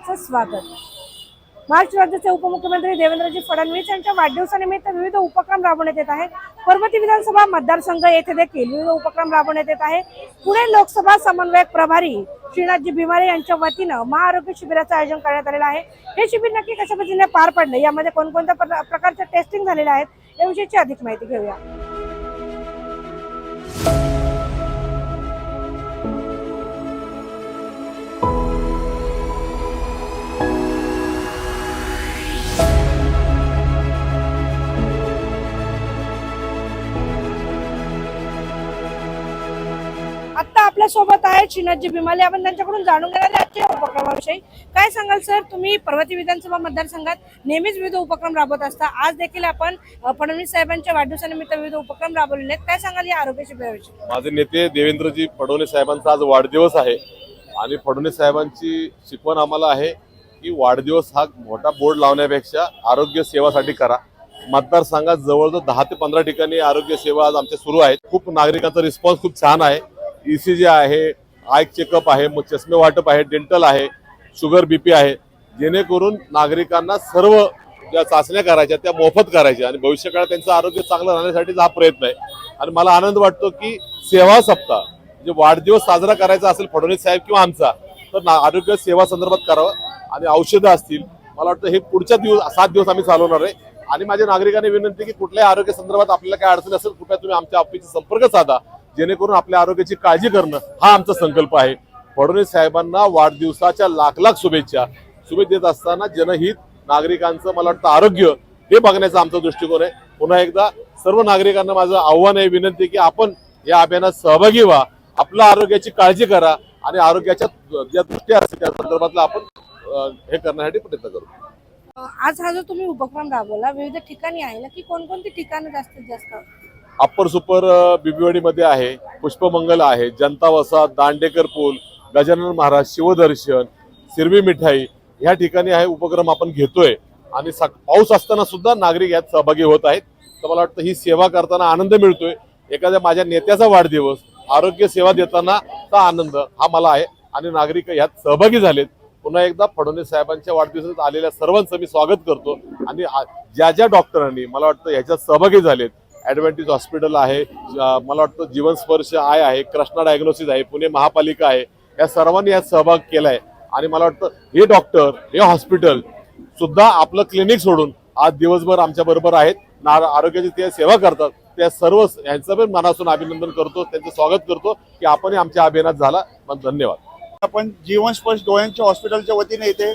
सर्वांचं स्वागत. महाराष्ट्र राज्याचे उपमुख्यमंत्री देवेंद्रजी फडणवीस यांच्या वाढदिवसानिमित्त विविध उपक्रम राबवण्यात येत आहे पर्वती विधानसभा मतदारसंघ येथे देखील विविध उपक्रम राबवण्यात येत आहे. पुणे लोकसभा समन्वयक प्रभारी श्रीनाथजी भिमारे यांच्या वतीनं महाआरोग्य शिबिराचं आयोजन करण्यात आलेलं आहे. हे शिबिर नक्की कशा पद्धतीने पार पडलं? यामध्ये कोणकोणत्या प्र- प्रकारच्या टेस्टिंग झालेल्या आहेत? याविषयीची अधिक माहिती घेऊया. आता सोबत आहेत श्रीनाथजी भीमाले. आपण त्यांच्याकडून जाणून घेणार आहे आजच्या उपक्रमाविषयी. काय सांगाल सर? तुम्ही पर्वती विधानसभा मतदारसंघात नेहमीच विविध उपक्रम राबवत असता. आज देखील आपण फडणवीस साहेबांच्या वाढदिवसानिमित्त विविध उपक्रम राबवलेले आहेत. काय सांगाल या आरोग्य शिबिराविषयी माझे नेते देवेंद्रजी फडणवीस साहेबांचा आज वाढदिवस आहे आणि फडणवीस साहेबांची शिकवण आम्हाला आहे की वाढदिवस हा मोठा बोर्ड लावण्यापेक्षा आरोग्य सेवासाठी करा. मतदारसंघात जवळजवळ दहा ते पंधरा ठिकाणी आरोग्य सेवा आज आमच्या सुरू आहेत. खूप नागरिकांचा रिस्पॉन्स खूप छान आहे. ई सी जी आहे आय चेकअप आहे मग चष्मे वाटप आहे डेंटल आहे शुगर बीपी आहे. जेणेकरून नागरिकांना सर्व ज्या चाचण्या करायच्या त्या मोफत करायच्या आणि भविष्यकाळात त्यांचं आरोग्य चांगलं राहण्यासाठीचा हा प्रयत्न आहे. आणि मला आनंद वाटतो की सेवा सप्ताह म्हणजे वाढदिवस साजरा करायचा असेल फडणवीस साहेब किंवा आमचा तर ना- आरोग्य सेवा संदर्भात करावं आणि औषधं असतील. मला वाटतं हे पुढच्या दिवस सात दिवस आम्ही चालवणार आहे. आणि माझ्या नागरिकांनी विनंती की कुठल्याही आरोग्य संदर्भात आपल्याला काय अडचण असेल कृपया तुम्ही आमच्या ऑफिसचा संपर्क साधा. जेणेकरून आपल्या आरोग्याची काळजी करणं हा आमचा संकल्प आहे. फडणवीस साहेबांना वाढदिवसाच्या लाख लाख शुभेच्छा. शुभेच्छा देत असताना जनहित नागरिकांचं मला वाटतं आरोग्य हे बघण्याचा आमचा दृष्टिकोन आहे. पुन्हा एकदा सर्व नागरिकांना माझं आव्हान आहे विनंती की आपण या अभियानात सहभागी व्हा. आपल्या आरोग्याची काळजी करा आणि आरोग्याच्या ज्या दृष्टी असतील त्या संदर्भातला आपण हे करण्यासाठी प्रयत्न करू. आज हा जो तुम्ही उपक्रम राबवला विविध ठिकाणी आहे नक्की कोणकोणती ठिकाणं जास्तीत जास्त अप्पर सुपर अ, बिबिवाडीमध्ये आहे पुष्पमंगल आहे जनता वसाहत दांडेकर पूल गजानन महाराज शिवदर्शन सिरवी मिठाई ह्या ठिकाणी आहे उपक्रम आपण घेतोय. आणि सक- पाऊस असताना सुद्धा नागरिक यात सहभागी होत आहेत. तर मला वाटतं ही सेवा करताना आनंद मिळतोय. एखाद्या माझ्या नेत्याचा वाढदिवस आरोग्य सेवा देतानाचा आनंद हा मला आहे. आणि नागरिक यात सहभागी झालेत. पुन्हा एकदा फडणवीस साहेबांच्या वाढदिवसात आलेल्या सर्वांचं मी स्वागत करतो. आणि ज्या ज्या डॉक्टरांनी मला वाटतं ह्याच्यात सहभागी झालेत. ॲडव्हान्टेज हॉस्पिटल आहे. मला वाटतं जीवनस्पर्श आय आहे कृष्णा डायग्नोसिस आहे पुणे महापालिका आहे. या सर्वांनी यात सहभाग केला आहे आणि मला वाटतं हे डॉक्टर हे हॉस्पिटल सुद्धा आपलं क्लिनिक सोडून आज दिवसभर आमच्या बरोबर आहेत. ना आरोग्याची ते सेवा करतात. त्या सर्व यांचं पण मनासून अभिनंदन करतो त्यांचं स्वागत करतो की आपणही आमच्या अभियानात झाला. पण धन्यवाद. आपण जीवनस्पर्श डोळ्यांच्या हॉस्पिटलच्या वतीने इथे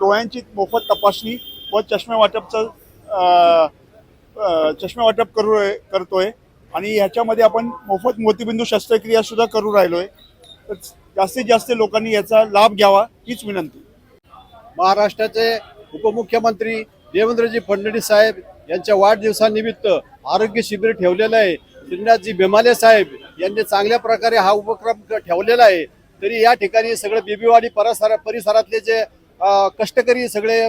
डोळ्यांची मोफत तपासणी व चष्मे वाटपचं चष्मे वाटप करू करतोय. आणि ह्याच्यामध्ये आपण मोफत मोतीबिंदू शस्त्रक्रिया सुद्धा करू राहिलोय. तर जास्तीत जास्त लोकांनी याचा लाभ घ्यावा हीच विनंती. महाराष्ट्राचे उपमुख्यमंत्री देवेंद्रजी फडणवीस साहेब यांच्या वाढदिवसानिमित्त आरोग्य शिबिर ठेवलेलं आहे. श्रीनाथजी भिमाले साहेब यांनी चांगल्या प्रकारे हा उपक्रम ठेवलेला आहे. तरी या ठिकाणी सगळे बेबीवाडी परिसरा परिसरातले जे कष्टकरी सगळे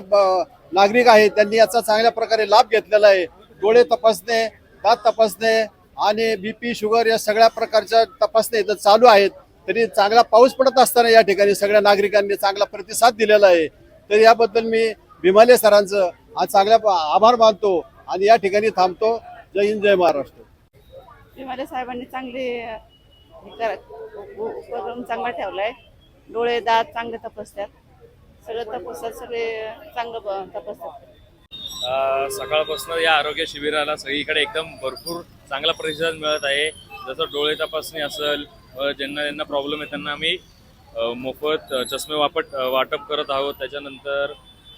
नागरिक आहेत त्यांनी याचा चांगल्या प्रकारे लाभ घेतलेला आहे. डोळे तपासणे दात तपासणे आणि बीपी शुगर या सगळ्या प्रकारच्या तपासण्या इथं चालू आहेत. तरी चांगला पाऊस पडत असताना या ठिकाणी सगळ्या नागरिकांनी चांगला प्रतिसाद दिलेला आहे. तर याबद्दल मी भीमाले सरांचं आज चांगल्या आभार मानतो आणि या ठिकाणी थांबतो. जय हिंद जय महाराष्ट्र. भीमाले साहेबांनी चांगले उपक्रम चांगला ठेवलाय. डोळे दात चांगले तपासतात. सगळं तपासतात सगळे चांगलं तपासतात. सकाळपासून या आरोग्य शिबिराला सगळीकडे एकदम भरपूर चांगला प्रतिसाद मिळत आहे. जसं डोळे तपासणी असेल व ज्यांना ज्यांना प्रॉब्लेम आहे त्यांना आम्ही मोफत चष्मे वापट वाटप करत आहोत. त्याच्यानंतर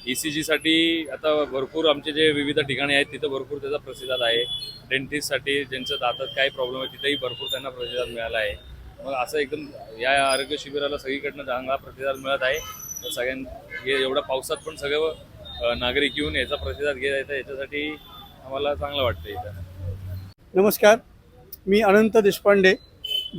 ई सी जीसाठी आता भरपूर आमचे जे विविध ठिकाणी आहेत तिथं भरपूर त्याचा प्रतिसाद आहे. डेंटिस्टसाठी ज्यांचं दातात काही प्रॉब्लेम आहे तिथंही भरपूर त्यांना प्रतिसाद मिळाला आहे. मग असं एकदम या आरोग्य शिबिराला सगळीकडनं चांगला प्रतिसाद मिळत आहे. तर सगळ्यां हे एवढ्या पावसात पण सगळं नागरिक येऊन याचा प्रतिसाद घेत आहेत याच्यासाठी आम्हाला चांगलं वाटतं इथं. नमस्कार. मी अनंत देशपांडे.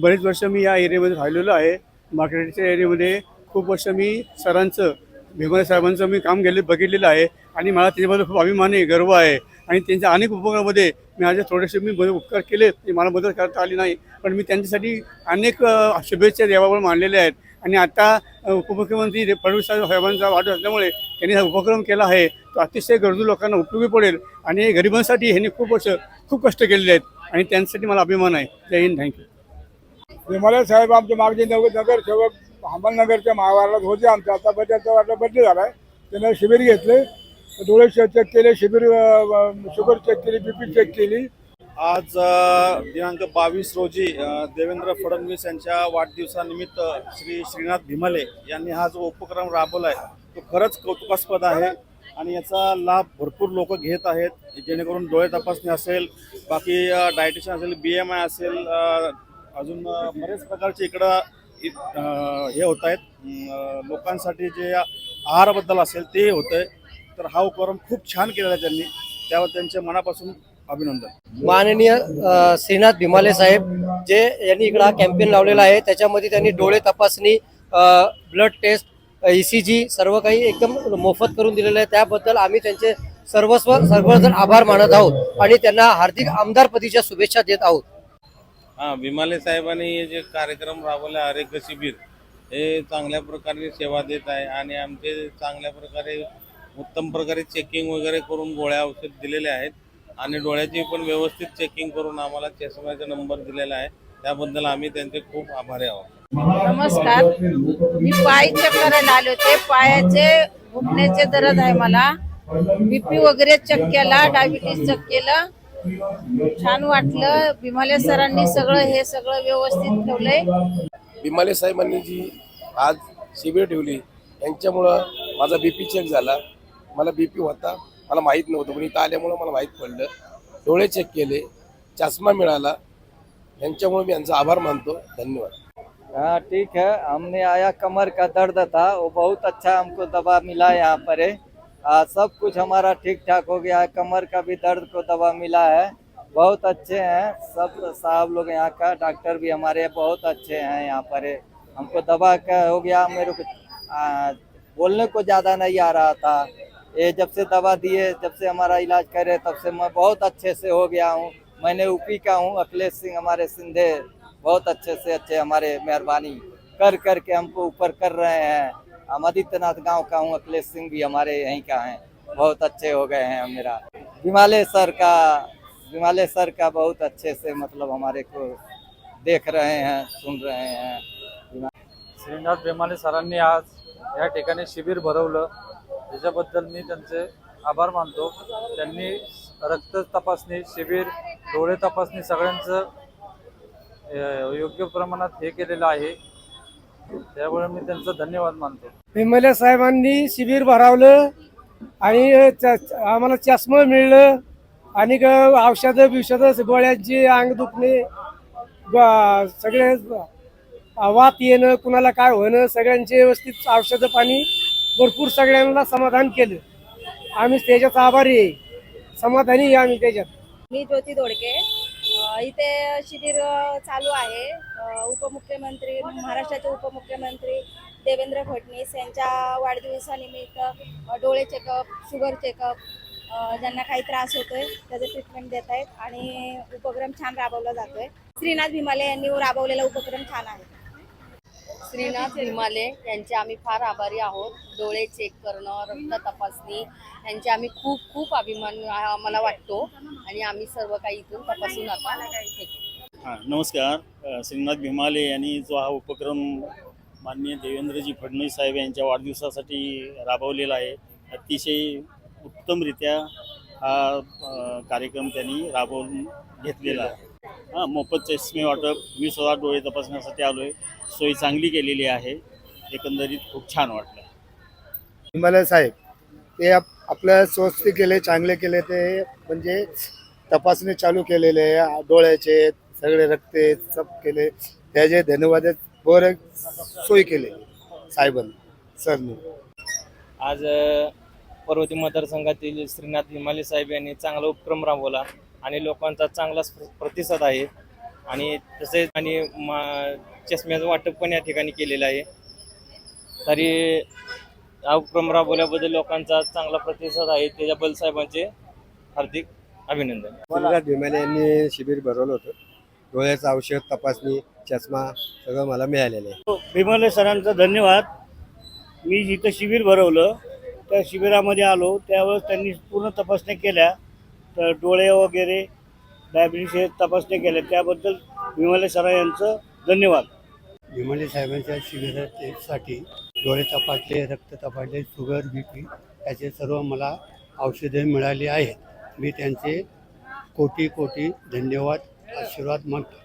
बरेच वर्ष मी या एरियामध्ये राहिलेलो आहे. मार्केटच्या एरियामध्ये खूप वर्ष मी सरांचं भीमारे साहेबांचं मी काम गेले बघितलेलं आहे. आणि मला त्याच्याबद्दल खूप अभिमान आहे गर्व आहे. आणि त्यांच्या अनेक उपक्रमामध्ये मी माझे थोडेसे मी बरे उपकार केले ते मला मदत करता आली नाही. पण मी त्यांच्यासाठी अनेक शुभेच्छा देवावर मानलेल्या आहेत. आणि आता उपमुख्यमंत्री फडणवीस साहेबांचा वाढ असल्यामुळे त्यांनी हा उपक्रम केला आहे. तो अतिशय गरजू लोकांना उपयोगी पडेल आणि गरिबांसाठी ह्यांनी खूप वर्ष खूप कष्ट केलेले आहेत. आणि त्यांच्यासाठी मला अभिमान आहे. जय हिंद. थँक्यू विमाले साहेब आमचे मागचे नगर नगरसेवक अहमदनगरच्या महावारात होते आमच्या आता बड्डेचा बदली झाला आहे त्यांना शिबिर घेतले. डोळे चेक केले शिबिर शुगर चेक केली बीपी चेक केली. आज दिनांक बावीस रोजी देवेंद्र फडणवीस यांच्या वाढदिवसानिमित्त श्री श्रीनाथ भीमले यांनी हा जो उपक्रम राबवला आहे तो खरंच कौतुकास्पद आहे आणि याचा लाभ भरपूर लोक घेत आहेत जेणेकरून डोळे तपासणी असेल बाकी डायटिशियन असेल बी एम आय असेल अजून बरेच प्रकारचे इकडं हे होत आहेत. लोकांसाठी जे आहाराबद्दल असेल ते होत आहे तर हा उपक्रम खूप छान केलेला आहे त्यांनी. त्यावर त्यांचे मनापासून अभिनंदन. माननीय श्रीनाथ भीमाले साहेब जे यांनी इकडं हा कॅम्पेन लावलेला आहे त्याच्यामध्ये त्यांनी डोळे तपासणी blood test E C G सर्व काही एकदम मोफत करून दिलेलं आहे. त्याबद्दल आम्ही त्यांचे सर्वस्व सर्वजण आभार मानत आहोत आणि त्यांना हार्दिक आमदारपदीच्या शुभेच्छा देत आहोत. हा विमाले साहेबांनी हे जे कार्यक्रम राबवले आरोग्य शिबिर हे चांगल्या प्रकारे सेवा देत आहे आणि आमचे चांगल्या प्रकारे उत्तम प्रकारे चेकिंग वगैरे करून गोळ्या औषध दिलेले आहेत. आणि डोळ्याची पण व्यवस्थित चेकिंग करून आम्हाला चष्म्याचा नंबर दिलेला आहे. त्याबद्दल आम्ही त्यांचे खूप आभारी आहोत. नमस्कार. मी पाय चेक करायला आले होते. पायाचे घुटण्याचे दर्द आहे मला. बीपी वगैरे चेक केला डायबिटीस चेक केलं. छान वाटलं. भीमाले सरांनी सगळं हे सगळं व्यवस्थित ठेवलंय. विमाले साहेबांनी जी आज शिबिर ठेवली यांच्यामुळं माझा बीपी चेक झाला. मला बीपी होता. मला माहीत नव्हतं पण इथं आल्यामुळं मला माहीत पडलं. डोळे चेक केले चष्मा मिळाला. यांच्यामुळे मी यांचा आभार मानतो. धन्यवाद. हाँ ठीक है. हमने आया कमर का दर्द था. वो बहुत अच्छा हमको दवा मिला यहाँ पर आ, सब कुछ हमारा ठीक ठाक हो गया है. कमर का भी दर्द को दवा मिला है। बहुत अच्छे हैं। सब साहब लोग यहाँ का डॉक्टर भी हमारे बहुत अच्छे हैं यहाँ पर हमको दवा का हो गया। मेरे को आ, बोलने को ज़्यादा नहीं आ रहा था। ये जब से दवा दिए, जब से हमारा इलाज करे तब से मैं बहुत अच्छे से हो गया हूँ। मैंने यूपी का हूँ, अखिलेश सिंह हमारे सिंधे, बहुत अच्छे से अच्छे हमारे मेहरबानी कर कर के हमको ऊपर कर रहे हैं। हम आदित्यनाथ गाँव का हूँ, अखिलेश सिंह भी हमारे यहीं का हैं। बहुत अच्छे हो गए हैं मेरा। विमालय सर का विमालय सर का बहुत अच्छे से मतलब हमारे को देख रहे हैं, सुन रहे हैं। श्रीनाथ बेमाले सरांनी आज या ठिकाणी शिबिर भरवलं. त्याच्याबद्दल मी त्यांचे आभार मानतो. त्यांनी रक्त तपासणी शिबिर डोळे तपासणी सगळ्यांचं योग्य प्रमाणात हे केलेलं आहे. त्यामुळे मी त्यांचं धन्यवाद मानतो. विमल्या साहेबांनी शिबिर भरावलं आणि च- आम्हाला चष्मा मिळलं आणि औषधं बिषधं गोळ्यांची अंग दुखणे सगळे वात येणं कुणाला काय होणं सगळ्यांचे व्यवस्थित औषधं पाणी भरपूर सगळ्यांना समाधान केलं. आम्ही त्याच्यात आभारी आहे. समाधानी आहे आम्ही त्याच्यात. मी ज्योती दोडके. अ, इथे शिबिर अ, चालू आहे. अ, उपमुख्यमंत्री महाराष्ट्राचे उपमुख्यमंत्री देवेंद्र फडणवीस यांच्या वाढदिवसानिमित्त अ, डोळे चेकअप शुगर चेकअप अ, ज्यांना काही त्रास होतोय त्याचं ट्रीटमेंट देत आहेत. आणि उपक्रम छान राबवला जातोय. श्रीनाथ भीमाले यांनी राबवलेला उपक्रम छान आहे. श्रीनाथ हिमाले यांचे आम्ही फार आभारी आहोत. डोळे चेक करणं रक्त तपासणी यांचे आम्ही खूप खूप अभिमान आम्हाला वाटतो. आणि आम्ही सर्व काही इथून तपासून आता हां नमस्कार. श्रीनाथ भीमाले यांनी जो हा उपक्रम माननीय देवेंद्रजी फडणवीस साहेब यांच्या वाढदिवसासाठी राबवलेला आहे अतिशय उत्तमरित्या हा कार्यक्रम त्यांनी राबवून घेतलेला आहे. हां मोफत चष्मे वाटप मी स्वतः डोळे तपासण्यासाठी आलो आहे सोय चांगली केलेली आहे. एकंदरीत खूप छान वाटलं. हिमालय साहेब ते आप आपलं स्वस्त केले चांगले केले ते म्हणजे तपासणी चालू केलेले डोळ्याचे सगळे रक्ते सब केले. त्याचे धन्यवाद बरं सोय केले. साहेबांनी सरनी. आज अ, पर्वती मतदारसंघातील श्रीनाथ हिमालय साहेब यांनी चांगला उपक्रम राबवला. आणि लोकांचा चांगला स्प- प्रतिसाद आहे. आणि तसेच आणि मा- चष्म्याचं वाटप पण या ठिकाणी केलेलं आहे. तरी हा उपक्रम राबवल्याबद्दल लोकांचा चांगला प्रतिसाद आहे. त्याच्याबद्दल साहेबांचे हार्दिक अभिनंदन. शिवराज भीमाने यांनी शिबिर भरवलं होतं. डोळ्याचं औषध तपासणी चष्मा सगळं मला मिळालेलं आहे. भीमले सरांचा धन्यवाद. मी जिथं शिबिर भरवलं त्या शिबिरामध्ये आलो. त्यावेळेस त्यांनी पूर्ण तपासण्या केल्या. तर डोळे वगैरे डायबिटीस हे तपासणी केल्या त्याबद्दल विमले सरा यांचं धन्यवाद. विमले साहेबांच्या शिबिरासाठी डोळे तपासले रक्त तपासले शुगर बी पी याचे सर्व मला औषधे मिळाली आहेत. मी त्यांचे कोटी कोटी धन्यवाद आशीर्वाद मागतो